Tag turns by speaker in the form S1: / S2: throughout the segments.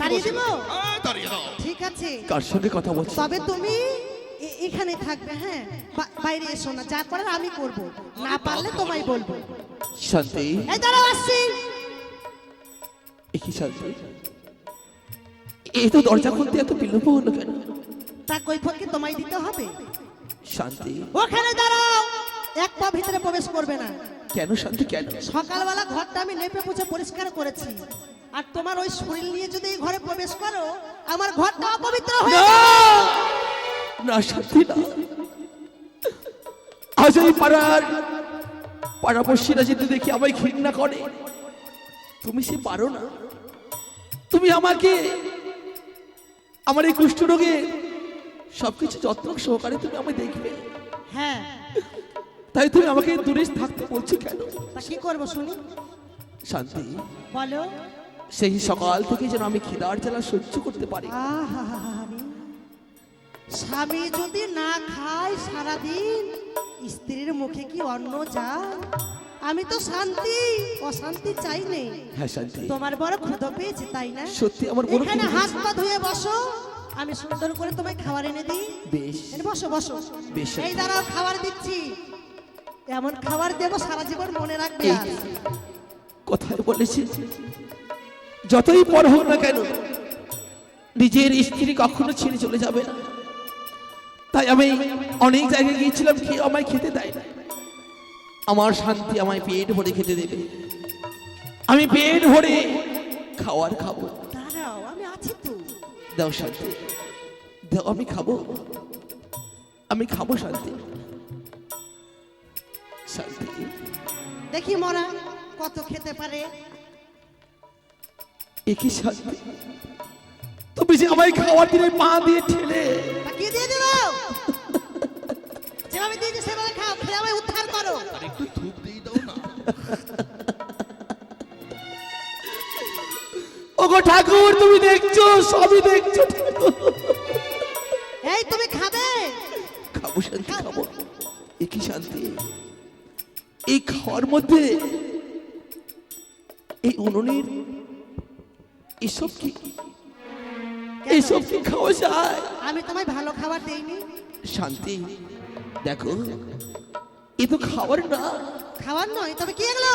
S1: তাড়িয়ে দিব?
S2: তাড়িয়ে দাও।
S1: ঠিক আছে।
S3: কার সঙ্গে কথা বলছো?
S1: তবে তুমি এখানে থাকবে হ্যাঁ? বাইরে এসো না যা করার আমি করব। না পারলে তোমায় বলব।
S3: শান্তি।
S1: এই দাঁড়াও আসছি।
S3: কি শান্তি? এই তো দরজা খুলতে এত বিলম্ব হলো কেন?
S1: তা কৈফত কি তোমায় দিতে হবে।
S3: শান্তি।
S1: ওখানে দাঁড়াও। এক পা ভিতরে প্রবেশ করবে না।
S3: কেন শান্তি কেন?
S1: সকালবেলা ঘরটা আমি লেপে পুছে পরিষ্কার করেছি। আর তোমার ওই শরীর নিয়ে যদি এই ঘরে প্রবেশ করো আমার ঘরটা অপবিত্র হয়ে
S3: না!
S1: যাবে।
S3: না শান্তি না। আজ এই পাড়ার পাড়াপড়শিরা যদি দেখি আমায় ঘৃণা করে তুমি সে পারো না। তুমি আমাকে আমার এই কুষ্ঠ রোগে সবকিছু যত্ন সহকারে তুমি আমায় দেখবে।
S1: হ্যাঁ।
S3: তাই তুমি আমাকে দূরে থাকতে বলছো কেন?
S1: তা কি করব শুনি?
S3: শান্তি।
S1: বলো।
S3: সেই সকাল থেকে যেন আমি খিদার জ্বালা সহ্য করতে পারি।
S1: আহাহাহাহারি। স্বামী যদি না খায় সারাদিন স্ত্রীর মুখে কি অন্ন যায়? আমি তো শান্তি অশান্তি চাই নেই।
S3: হ্যাঁ শান্তি।
S1: তোমার বড় ক্ষুদ পেয়েছে তাই না?
S3: সত্যি আমার বড়
S1: এখানে
S3: ক্ষুধা
S1: হাত পা ধুয়ে বসো। আমি সুন্দর করে তোমায় খাবার এনে দিই।
S3: বেশ।
S1: এনে বসো বসো।
S3: বেশ।
S1: এই দাঁড়াও খাবার দিচ্ছি। এমন খাবার দেবো সারা জীবন মনে রাখবে।
S3: কথায় বলেছি। যতই পর হোক না কেন নিজের স্ত্রী কখনো ছেড়ে চলে যাবে না। তাই আমি অনেক জায়গায় গিয়েছিলাম কি আমায় খেতে দেয় না। আমার শান্তি আমায় পেট ভরে খেতে দেবে। আমি পেট ভরে খাওয়ার খাব।
S1: দাঁড়াও আমি আছি তো।
S3: দাও শান্তি। দাও আমি খাব। আমি খাব শান্তি। শান্তি।
S1: দেখি মরা কত খেতে পারে।
S3: একই শান্তি? তুমি যে আমায় খাওয়ার দিনে পা দিয়ে ঠেলে।
S1: তা কি দিয়ে দেবো? যেভাবে দিয়েছি সেভাবে খাও আমায় উদ্ধার করো।
S2: একটু থুপ দিয়ে দাও না।
S3: ওগো ঠাকুর তুমি দেখছ সবই দেখছ।
S1: এই তুমি খাবে?
S3: খাব শান্তি খাব। একই শান্তি? এই খাওয়ার মধ্যে এই উনুনের এসব কি? এসব কি খাওয়া যায়?
S1: আমি তোমায় ভালো খাবার দেইনি।
S3: শান্তি দেখো এ তো খাবার না।
S1: খাবার নয় তবে কি এগুলো?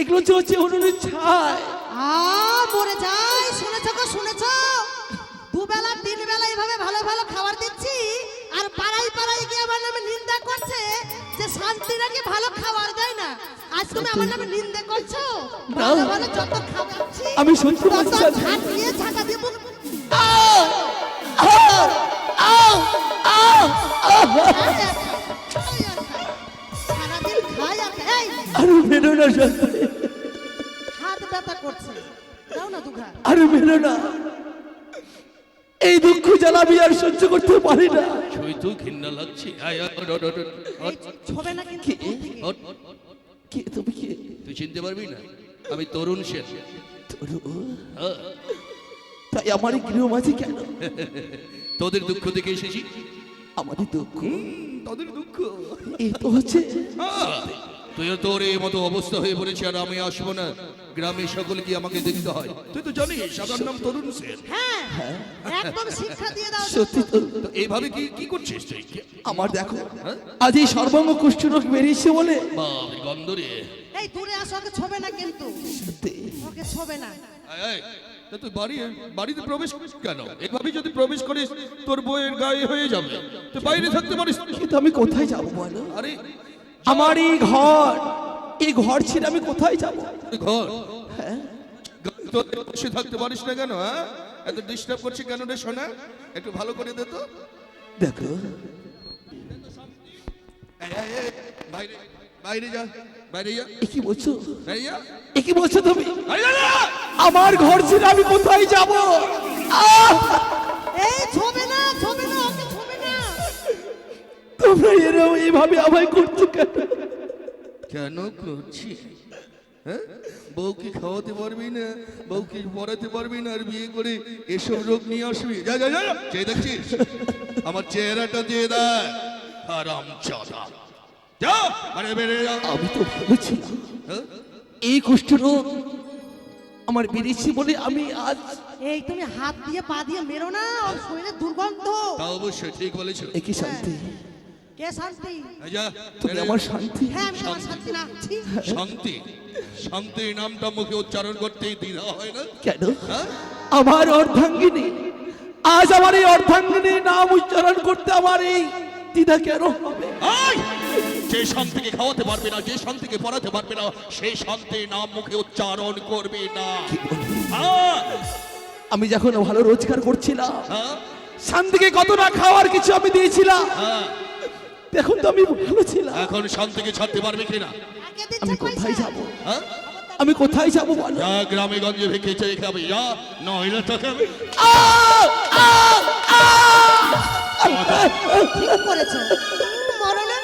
S3: এগুলো চলছে উনুনের ছায়
S1: আ মরে যাই শুনেছ গো শুনেছ? দুবেলা তিন বেলা এইভাবে ভালো ভালো খাবার দিচ্ছি আর পাড়াই পাড়াই গিয়ে আমার নামে নিন্দা করছে। যে শান্তি নাকি ভালো খাবার দেয় না? আজ তুমি আমার নামে নিন্দা করছ। ভালো ভালো যত খাওয়াচ্ছি
S3: আমি সত্যি বলছি,
S1: ঝাঁটা দিয়ে মুখ সারাদিন খাই আর
S3: মেরো না শান্তি।
S1: হাত ব্যথা করছে। দাও না দুঘা।
S3: আরে মেরো না। এই দুঃখ জ্বালাবি আর সহ্য করতে পারি না।
S2: ছুঁই তো ঘৃণা লাগছে
S1: ছবে না কিন্তু
S3: কি?
S1: থেকে।
S3: তুমি
S2: তুই চিনতে পারবি না? আমি তরুণ সেন।
S3: তরু,
S2: হ্যাঁ,
S3: তাই আমার এই গৃহমাঝি কেন?
S2: তোদের দুঃখ দেখে এসেছি।
S3: আমাদের দুঃখ।
S2: তোদের দুঃখ।
S3: এই তো হচ্ছে।
S2: হ্যাঁ, তুইও তোর এই মতো অবস্থা হয়ে পড়েছে আর আমি আসব না। গ্রামের সকলকে আমাকে দেখতে হয়? তুই তো জানিস সাধারণ নাম তরুণ সেন।
S1: হ্যাঁ একদম শিক্ষা দিয়ে দাও
S3: সত্যি তো।
S2: তো এইভাবে কি কি করছিস তুই?
S3: আমার দেখো আজ এই সর্বাঙ্গ কুষ্ঠরোগ বেরিয়েছে বলে।
S2: বাপ গন্ধ রে।
S1: এই দূরে আসো ওকে ছবে না কিন্তু। ওকে ছবে না।
S2: তুই বাড়ি বাড়িতে প্রবেশ করিস কেন? এভাবে যদি প্রবেশ করিস তোর বইয়ের গায়ে হয়ে যাবে। তুই বাইরে থাকতে পারিস।
S3: কিন্তু আমি কোথায় যাব বলো?
S2: আরে
S3: আমার এই ঘর এই ঘর ছেড়ে আমি কোথায় যাব?
S2: তুই ঘর?
S3: হ্যাঁ?
S2: বসে থাকতে পারিস না কেন হ্যাঁ? এত ডিস্টার্ব করছি কেন রে শোনা একটু ভালো করে দে তো।
S3: দেখো।
S2: বাইরে বাইরে যা বাইরে যা।
S3: এ কি বলছো?
S2: বাইরে
S3: কি বলছো তুমি! আমার ঘর ছেড়ে আমি কোথায় যাব?
S1: এই ছবে না ছবে না ওকে ছবে না।
S3: তোমরা এরকম এইভাবে আমায় করছ কেন?
S2: কেন করছি? হ্যাঁ? বউকে খাওয়াতে পারবি না বউকে পড়াতে পারবি না আর বিয়ে করে এসব রোগ নিয়ে আসবি। যা যা যা চেয়ে দেখছিস আমার চেহারাটা দিয়ে দেয় আরাম চাদা। যা মানে বেড়ে যা।
S3: আমি তো ভেবেছিলাম
S2: হ্যাঁ?
S3: এই কুষ্ঠরোগ
S4: আমার বেরিয়েছি বলে আমি আজ
S1: এই তুমি হাত দিয়ে পা দিয়ে মেরো না ওর শরীরে দুর্গন্ধ।
S2: তা অবশ্যই ঠিক বলেছ।
S4: একই শান্তি।
S1: কে শান্তি?
S4: তুমি আমার শান্তি।
S1: হ্যাঁ আমি তোমার শান্তি না।
S2: শান্তি। শান্তি নামটা মুখে উচ্চারণ করতেই দ্বিধা হয় না?
S4: কেন?
S2: হ্যাঁ?
S4: আমার অর্ধাঙ্গিনী আজ আমার এই অর্ধাঙ্গিনী নাম উচ্চারণ করতে আমার এই দ্বিধা কেন হবে!
S2: যে শান্তিকে খাওয়াতে পারবে না যে শান্তিকে পড়াতে পারবে না সেই শান্তির নাম মুখে উচ্চারণ করবে না। হ্যাঁ,
S4: আমি যখন ভালো রোজগার করছিলাম
S2: হ্যাঁ,
S4: শান্তিকে কত না খাওয়ার কিছু আমি দিয়েছিলাম
S2: হ্যাঁ।
S4: এখন তো আমি ভালো ছিলাম।
S2: এখন শান্তিকে ছাড়তে পারবে কিনা?
S4: আমি কোথায়? যাব?
S2: হ্যাঁ?
S4: আমি কোথায় যাব বলো?
S2: যা গ্রামে গঞ্জে ভেঙে চেয়ে খাবে যা নইলে তো খাবে!
S1: ঠিক করেছ। মরো না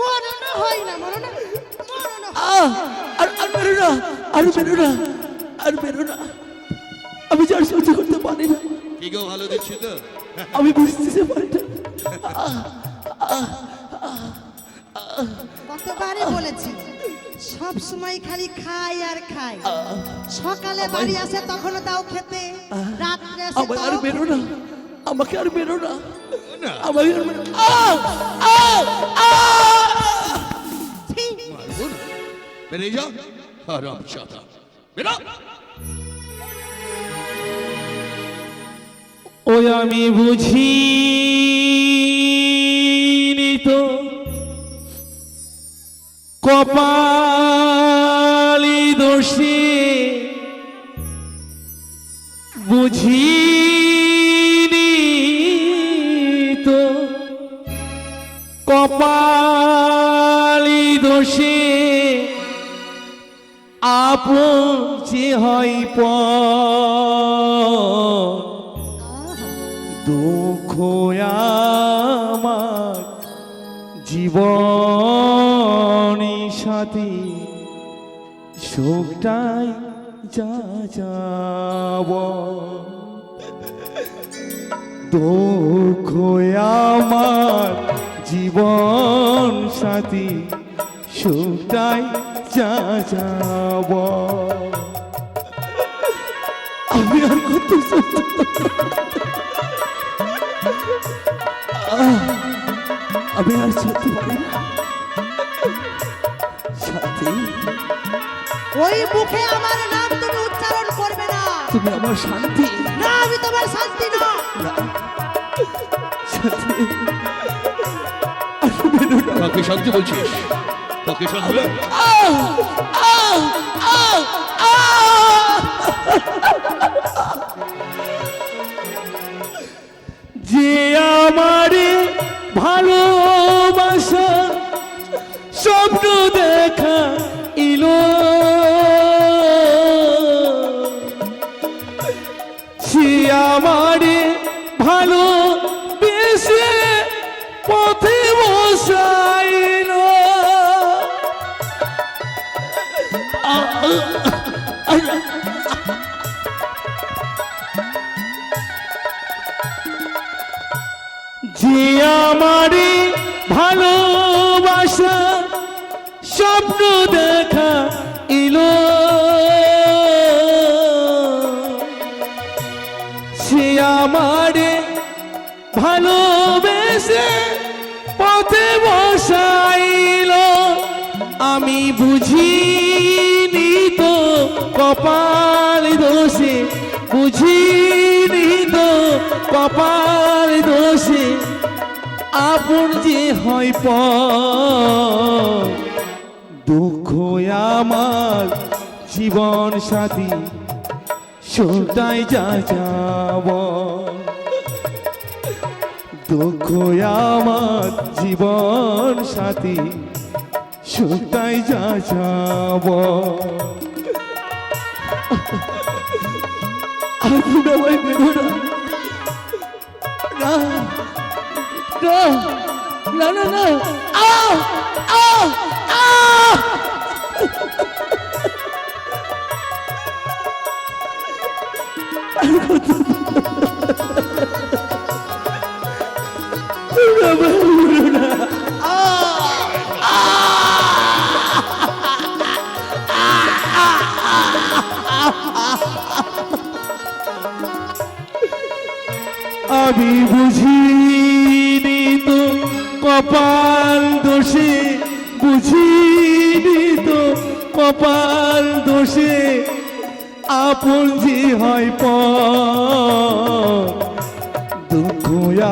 S1: মরো না হয় না মরো না।
S4: আহ! আর আর বেরো না আর বেরো না আর বেরো না। আমি যার সহ্য করতে পারি না।
S2: কি গো ভালো দেখছি তো?
S4: আমি বুঝতে পারি না
S1: কতবারই বলেছি সব সময় খালি খাই আর খাই। সকালে বাড়ি আসে তখনও দাও খেতে রাত্রে আসে
S4: আর
S1: তাও
S4: বেরো না আমাকে আর বেরো না।
S2: না।
S4: আমাকে আর বেরো
S2: বেরিয়ে যাও। হারাম সাদা। বেরো।
S4: ওই আমি বুঝি কপালি দোষে। বুঝিনি তো কপালি দোষে। আপন যে হয় পর দুঃখ আমার জীবনী সুখটাই যা যাব আমার জীবন সাথী সুখটাই যা যাব আমি আর কত আমি আর সত্যি পারি না।
S1: ওই মুখে আমার নাম তুমি উচ্চারণ করবে না।
S4: তুমি আমার শান্তি।
S1: না আমি তোমার শান্তি না।
S2: কাকে শান্তি বলছিস? কাকে শান্তি
S4: ভালো বেশে পথে বসাইল। যে আমারে ভালোবেসে পথে বসাইল। আমি বুঝিনি তো কপাল দোষে, বুঝিনি তো কপাল দোষে, আপন যে হয় প দুঃখ আমার জীবন সাথী সোটাই যা যাব দুঃখ আমার জীবন সাথী সুতাই যা যাব না না না না না
S3: বুঝিনি তো কপাল দোষে আপন যে হয় দুঃখ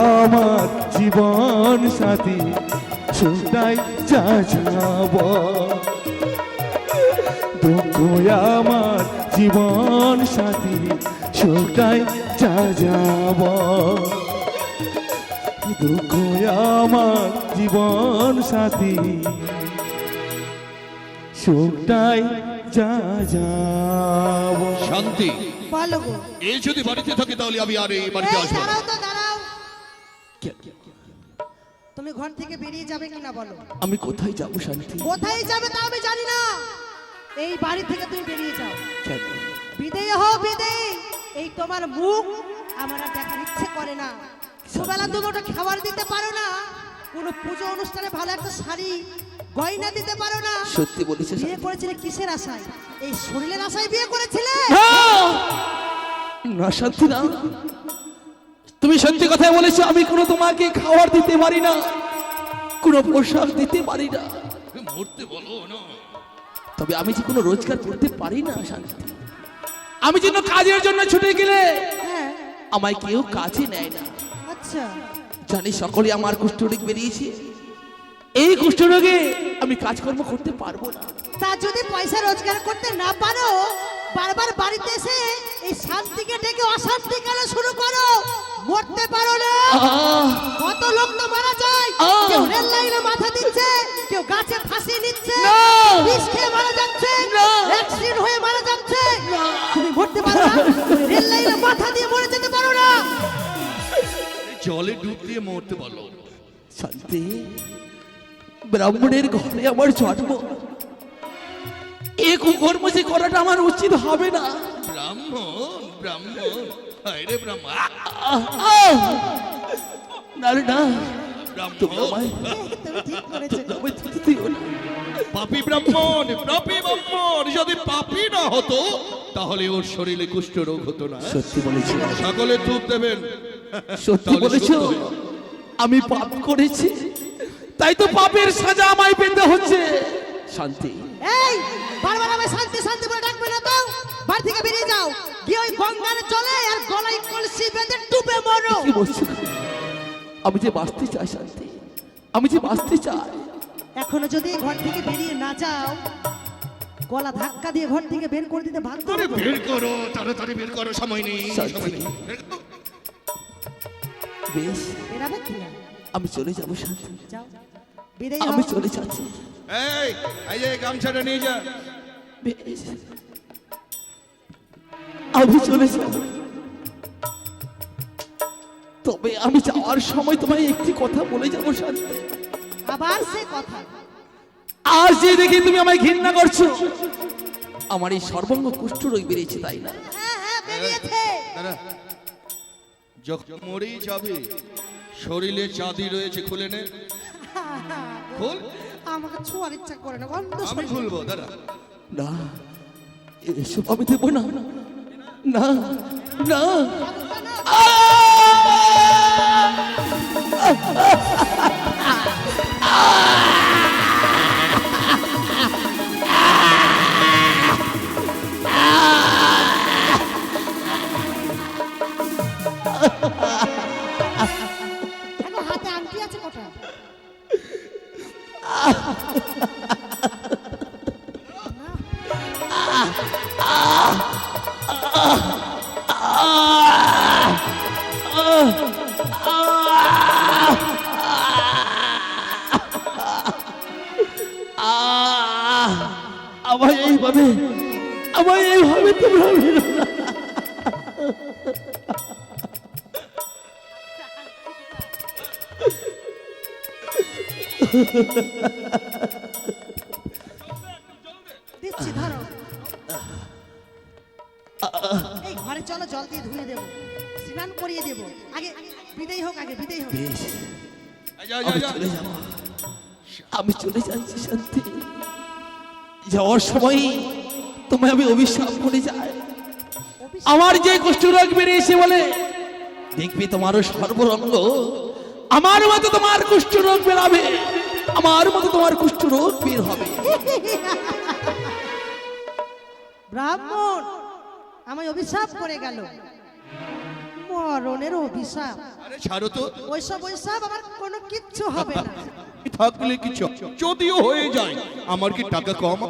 S3: আমার জীবন সাথী সুতাই যা যাব দুঃখ আমার জীবন সাথী সুতাই যা যাব দুঃখ আমার জীবন সাথী। সুখটাই যা যাব
S2: শান্তি।
S1: গো।
S2: এই যদি বাড়িতে থাকে তাহলে আমি আর এই বাড়িতে আসব
S1: দাঁড়াও তো দাঁড়াও। তুমি ঘর থেকে বেরিয়ে যাবে কিনা বলো?
S3: আমি কোথায় যাব শান্তি?
S1: কোথায় যাবে তা আমি জানি না। এই বাড়ি থেকে তুমি বেরিয়ে যাও? বিদেয় হও বিদেয়। এই তোমার মুখ আমার দেখার ইচ্ছে করে না। দুবেলা ওটা খাবার দিতে পারো না। কোনো পুজো অনুষ্ঠানে ভালো একটা শাড়ি গয়না দিতে পারো না।
S3: সত্যি বলেছে
S1: বিয়ে করেছিলে কিসের আশায়? এই শরীরের আশায় বিয়ে করেছিলে?
S3: না! শান্তি না। তুমি সত্যি কথাই বলেছ আমি কোনো তোমাকে খাবার দিতে পারি না। কোনো পোশাক দিতে পারি না।
S2: মরতে বলো না।
S3: তবে আমি যে কোনো রোজগার করতে পারি না শান্তি আমি যেন কাজের জন্য ছুটে গেলে
S1: হ্যাঁ।
S3: আমায় কেউ কাজে নেয় না।
S1: আচ্ছা।
S3: জানি সকলে আমার কুষ্ঠরোগ বেরিয়েছে। এই কুষ্ঠরোগে আমি কাজকর্ম করতে পারব না।
S1: তা যদি পয়সা রোজগার করতে না পারো বারবার বাড়িতে এসে এই শান্তিকে ডেকে অশান্তি কেন শুরু করো? মরতে পারো না। কত লোক তো মারা যায়। কেউ রেল লাইনে মাথা দিচ্ছে কেউ গাছে ফাঁসি নিচ্ছে বিষ খেয়ে মারা যাচ্ছে অ্যাক্সিডেন্ট হয়ে মারা যাচ্ছে। তুমি মরতে পারো না। রেল লাইনে মাথা দিয়ে মরে যেতে পারো না।
S2: জলে ডুব দিয়ে মরতে বলো।
S3: শান্তি ব্রাহ্মণের ঘরে আমার জন্ম। এ কুকর্ম যে করাটা আমার উচিত হবে না।
S2: ব্রাহ্মণ ব্রাহ্মণ ব্রাহ্মণ!
S3: না
S2: ব্রাহ্মণ। পাপি ব্রাহ্মণ পাপি ব্রাহ্মণ যদি পাপি না হতো তাহলে ওর শরীরে কুষ্ঠ রোগ হতো না।
S3: সত্যি বলেছি।
S2: সকলে তুপ দেবেন
S3: সত্যি বলেছ? আমি পাপ করেছি? তাই তো পাপের সাজা আমায় পেতে হচ্ছে। শান্তি।
S1: এই বারবার আমায় শান্তি শান্তি বলে ডাকবে না তো? বাড়ি থেকে বেরিয়ে যাও। গিয়ে ওই গঙ্গার চলে আর গলায় কলসি বেঁধে ডুবে মরো।
S3: কি বলছো? আমি যে বাঁচতে চাই শান্তি। আমি যে বাঁচতে চাই।
S1: এখনও যদি ঘর থেকে বেরিয়ে না যাও গলা ধাক্কা দিয়ে ঘর থেকে বের করে দিতে বাধ্য
S2: আরে বের করো তাড়াতাড়ি বের করো সময় নেই সময় নেই।
S3: বেশ।
S1: বেরাবে কি? না?
S3: আমি চলে যাব শান্তি
S1: যাও বিদায়
S3: আমি চলে যাচ্ছি।
S2: এই এই গামছাটা নিয়ে যা।
S3: বেশ। আমি চলে যাব। তবে আমি যাওয়ার সময় তোমায় একটি কথা বলে যাব শান্তি
S1: আবার সে কথা।
S3: আজ যে দেখি তুমি আমায় ঘৃণা করছ আমার এই সর্বঙ্গ কুষ্ঠ রোগ বেরিয়েছে তাই না?
S1: হ্যাঁ হ্যাঁ বেরিয়েছে
S2: দাঁড়া। যখন মরেই যাবে শরীরে চাঁদি রয়েছে খুলে নে। খুল।
S1: আমাকে ছোঁয়ার ইচ্ছা করে না
S2: আমি খুলবো দাঁড়া।
S3: না এসব আমি দেবো না। না না।
S1: দেখো দিচ্ছি ধরো। এই ঘরে চলো জল দিয়ে ধুয়ে দেবো। স্নান করিয়ে দেবো। আগে বিদায় হোক আগে বিদায় হোক।
S3: আমি চলে যাচ্ছি শান্তি। যাওয়ার সময় তোমায় আমি অভিশাপ করে যাই আমার যে কষ্ট রোগ বেরিয়েছে বলে দেখবি তোমারও সর্বরঙ্গ। আমার মতো তোমার কুষ্ঠ রোগ বেরাবে আমার মতো তোমার কুষ্ঠ রোগ বের হবে।
S1: ব্রাহ্মণ আমায় অভিশাপ করে গেল। মরণের অভিশাপ।
S2: ছাড়ো তো।
S1: ওইসব ওইসব আমার কোনো কিচ্ছু হবে না।
S2: থাকলে কিছু যদিও হয়ে যায় আমার কি টাকা কম